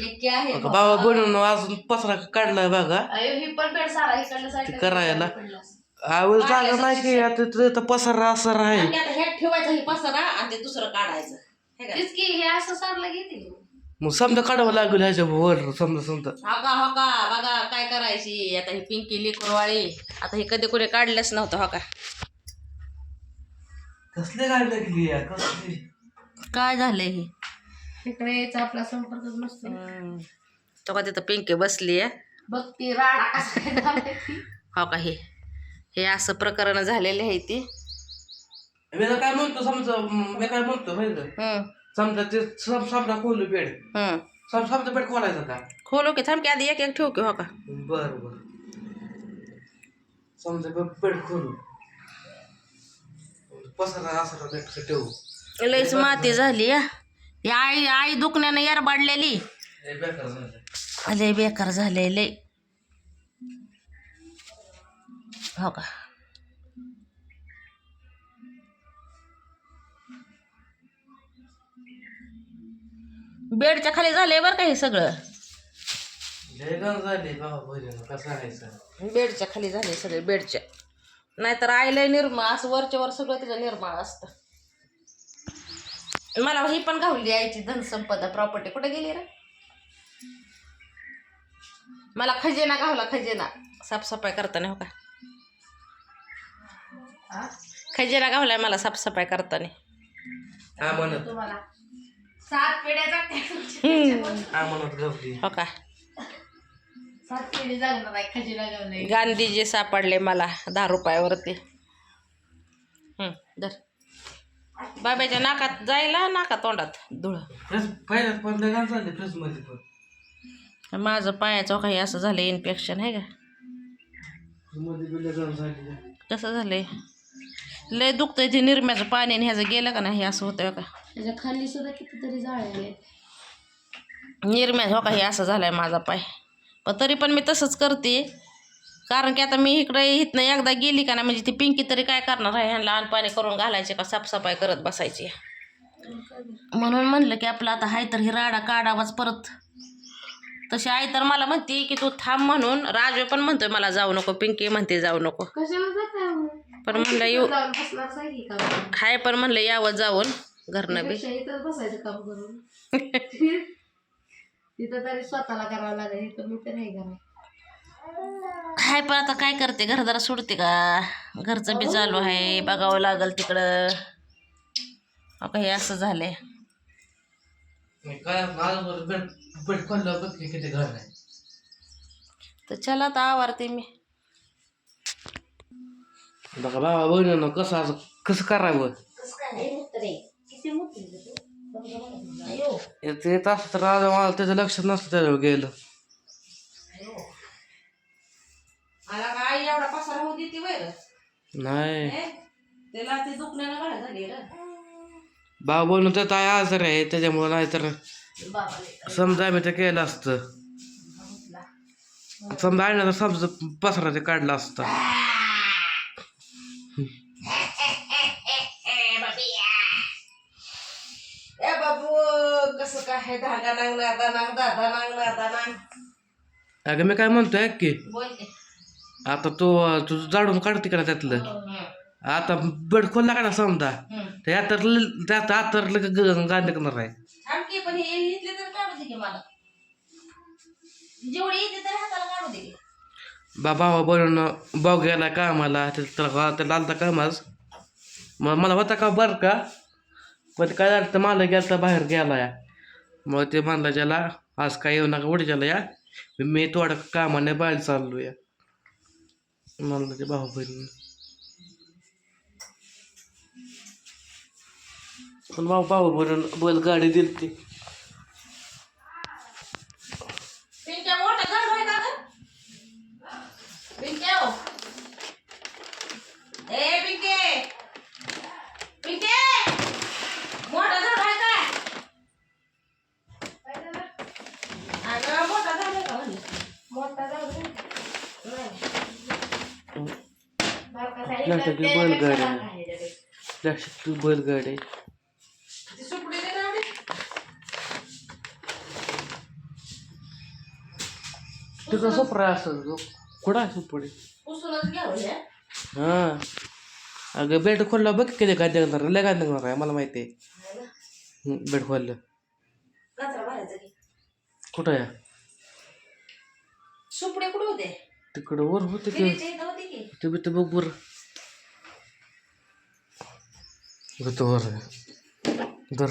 आहे बघा. बाबा बनवून अजून पसरा काढलाय बघा. अयो ही पण बेड सारा इकडल्या ते साईड करायला. आवड जागा नाही की आता तिथं पसरा असं आहे आता ह्यात ठेवायचं हे पसारा आणि ते दुसरं काढायचं. हे का? तेच की हे असं सारलं घेते मग समजा काढावं लागेल ह्याच्या वर समजा समजा. हो का हो का? बघा काय करायची? आता ही पिंकी लेकरवाळी. आता हे कधी कोणी काढलंच नव्हतं हो का? कसले लागली कसली? काय झालंय हे? इकडे यायचा आपला संपर्कच नसतो. तो का तिथं पिंकी बसली आहे? बघ ती राडा कसा काय झालाय ती. हो का हे? हे असं प्रकरण झालेले आहे ती. मी तर काय म्हणतो समजा मी काय म्हणतो माहिती का? हम्म. समजा ते सम समजा खोलू हम्म. सम समजा बेड खोलायचा का? खोलो की थांब की आधी एक एक ठेवू की हो का? बर बर. समजा बेड खोलू. पसरा बेड ठेवू. लईच माती झाली या ही आई आई दुखण्यानं यार बाडलेली बेकार झालं. लय बेकार झाले लय. हो का? बेडच्या खाली झालंय बरं का हे सगळं? झाली बेडच्या खाली झाले सगळे बेडच्या. नाहीतर आईला निर्मळ असं वरच्या वर सगळं तिचं निर्मळ असतं. मला ही पण गावली आईची धनसंपदा प्रॉपर्टी कुठे गेली रे? मला खजिना गावला खजिना. साफसफाई करताना हो का? खजिना गावलाय मला साफसफाई करताना. हा सात का? गांधीजी सापडले मला दहा रुपयावरती. हं, धर. बाबाच्या नाकात जायला नाका तोंडात. धुळ. फ्रेश पहिल्यात पण लय गण झाली फ्रेशमध्ये पण. माझं पायाचं काही असं झालं इन्फेक्शन आहे का? मध्ये बी झाली कसं झालंय? लय दुखतंय ते निरम्याचं पाणी आणि ह्याचं गेलं का नाही हे असं होतं का त्याच्याखाली सुद्धा कितीतरी निरम्या हो का हे असं झालंय माझा पाय. पण तरी पण मी तसंच करते. कारण की आता मी इकडे इथनं एकदा गेली का ना म्हणजे ती पिंकी तरी काय करणार आहे? ह्यांना लहान पाणी करून घालायचे का? साफसफाई करत बसायची. म्हणून म्हणलं की आपलं आता हाय तर ही राडा काढावाच परत. तशी आई तर मला म्हणते की तू थांब म्हणून. राजू पण म्हणतोय मला जाऊ नको पिंकी म्हणते जाऊ नको? पण म्हणलं येऊ? हाय पण म्हणलं यावं जाऊन घरनं बी. त्यापेक्षा इथंच बसायचं काम करून. तिथं तरी स्वतःला करावं लागेल इथं मी तर नाही हाय पण आता काय करते? घरदारा सोडते का? घरचं बी चालू आहे. बघावं लागल तिकडं. अहो, हे असं झालंय. तर चला आता आवारते मी. बघा बाबा बहिणीनं कसं असं कसं करावं? येत येत असं तर आज मला त्याचं लक्षात नसतं त्याच्यावर गेलं. नाही. त्याला ते दुखण्यानं गाळ झाली रे बाबा बनून तर काय आजार आहे त्याच्यामुळं नाही तर समजा आम्ही ते केलं असतं. समजा आहे ना तर समजा पसरा ते काढलं असतं. ए बाबू कसं काय धागा नांगला दानांग दादा नांगला दानांग अगं मी काय म्हणतोय की बोल की. आता तू तुझं जाडून काढते का त्यातलं. आता बेड खोलला का ना समजा? हम्म. ते आता त्यात आता निघणार आहे थांब की पण हे इथले तर काढू दे की मला. जेवढी येते तर हाताला काढू दे की. बाबा बनवून भाऊ गेला कामाला त्याला त्याला आलता कामाच मग मला होता का बरं का? पण काय झालं तर मला गेला तर बाहेर गेला या मग ते म्हणला ज्याला आज काय येऊ नका उडी या. मी थोडं कामाने बाहेर चाललो या म्हणलं ते भाऊ बहीण पण भाऊ भाऊ बनून बैल गाडी दिली ती मोठा झाड आहे का गं? पिंक्या हो. ए पिंके पिंके मोठा झाड आहे का अगं मोठा झाड आहे का म्हणलं? मोठा जाऊ दे. ती. लक्षात बैलगाडी ती सुपडी दे ना एवढी. तिथं सोपरा असं कुठं आहे सुपडी? हे हां. अगं बेड खोलला बघ किती काय देणार लय काय देणार आहे मला माहिती आहे. बेड खोललं. कचरा भरायचा की. कुठं आहे? सुपडे कुठे होते? तिकडं वर होते की. ते ते बघ बरं. होतं वर दर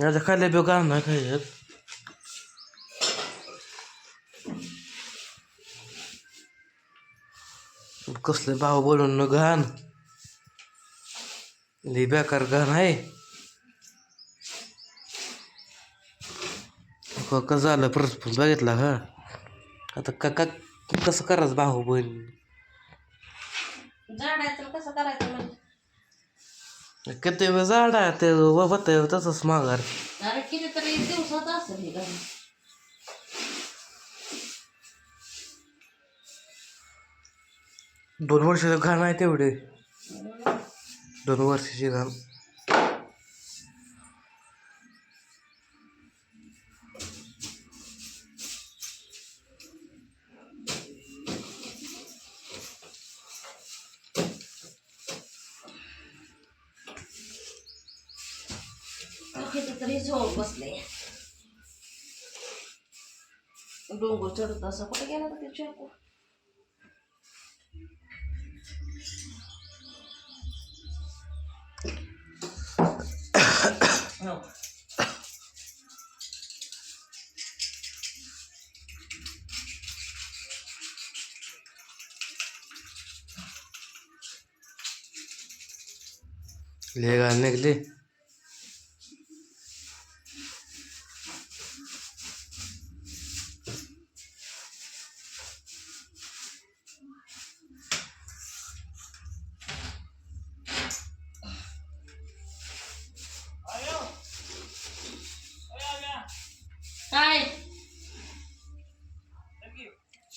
याच्या खाल्ल्या बी गाणं नाही खायच्यात कसले भाव बोलून न घाण लई बेकार घाण आहे क- कसं झालं पण बघितला का आता का का कसं करायचं भाऊ बहीण? झाडायचं कसं करायचं म्हणजे किती वेळ झाडा ते होत तसंच माघार. अरे कितीतरी दिवसात असेल हे गाणं दोन वर्षाचं घाण आहे तेवढे. दोन वर्षाची घाण. कितीतरी झोप बसले डोंगर चढत असं कुठे गेला का ते चाकू हो. ले घाण निघले काय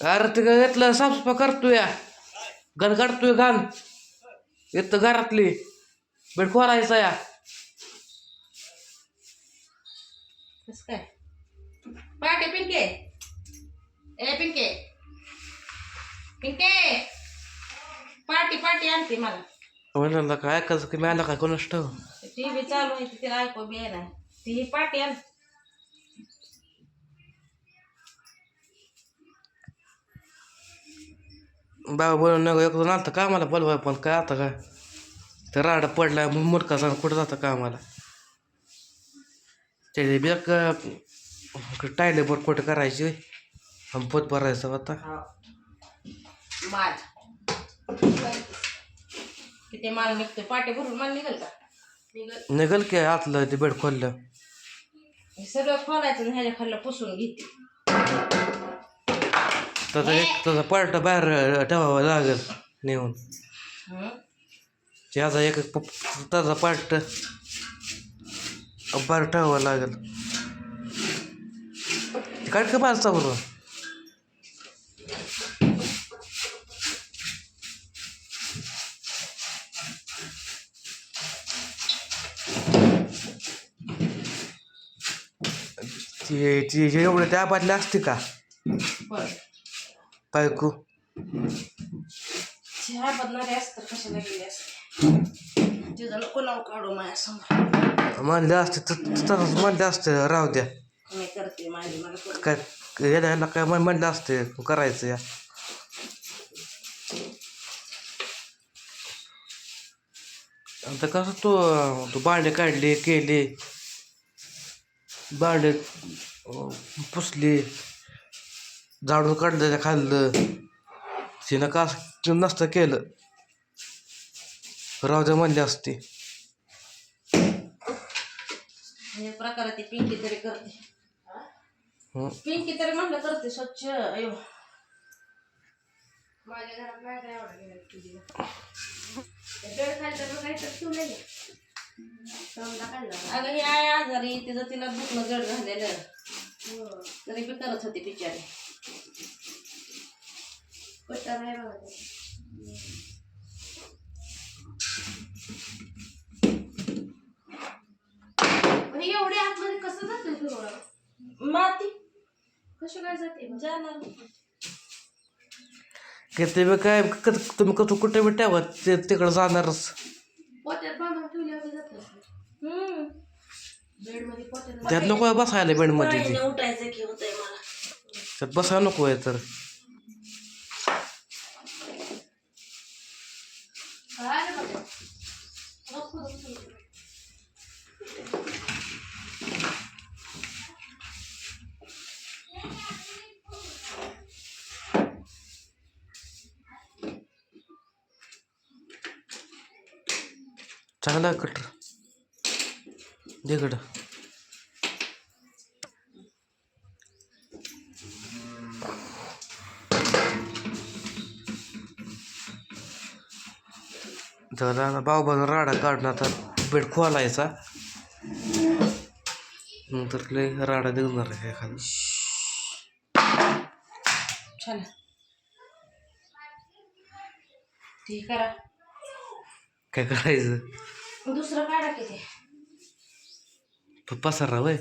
अरे ते घेतलं साफसफा करतोय घाण काढतोय घाण येतं घरातली बेड खोलायचा या कस काय पाटे पिंके ए पिंके पिंके पाटी पाटी आणते मला म्हणलं काय ऐकायचं की मी आला काय ठाव टी व्ही चालू आहे तिला ऐकू बी नाही ती ही पाटी आण बाबा नको एक दोन आलतं कामाला बोलवाय पण काय आता काय? तर राडा पडलाय मग मुडका सांग कुठं जातं कामाला? त्याचे बी टायले बर कुठं करायची पोत भरायचं आता माल. किती माल निघतो पाटे भरून माल निघल का? निघल. निघल की आतलं ते बेड खोललं. हे सगळं खोलायचं आणि ह्याच्या खाल्लं पुसून घेते. त्याचा एक त्याचा पार्ट बाहेर ठेवावा लागेल नेऊन? त्याचा एक त्याचा पार्ट बाहेर ठेवावा लागेल. काढ का पाचता बरोबर ती एवढं त्या बाटली असते का? बरं बायको. चहा बदणारे असतं कशाला गेले असते? तिथं नको नाव काढू माझ्यासमोर. म्हणले असते तर तसंच म्हणले असते राहू द्या. मी करते माझी मला करू काय याला ह्याला काय म्हण- म्हणलं असते करायचं या. आता कसं तू तू भांडे काढले केले भांडे अं, पुसले. झाडून काढलं खाल्लं. तिनं का असं नसतं केलं. द्या म्हणले असते. हे प्रकारे ती पिंकी तरी करते. हं. पिंकी तरी म्हटलं करते स्वच्छ. अयो. माझ्या घरात नाही. काय अगं ही आहे आजारी तिचं तिला दुखणं जड झालेलं. तरी बी करत होती बिचारी. ते नाही एवढे आतमध्ये जाते माती. काय जाते जाणार. घेते काय तुम्ही कसं कुठे बी ठेवा ते तिकडे जाणारच. पोत्यात बांधून त्यात नको बसायला बेडमध्ये उठायचं त्यात बसायला नको आहे तर. चांगला कटर दे जरा बाबा राडा काढून आता बेड खोलायचा. नंतर लय राडा देणार आहे एखादा. चला. ती करा काय करायचं? दुसरं काढा की ते. प- पसारा वय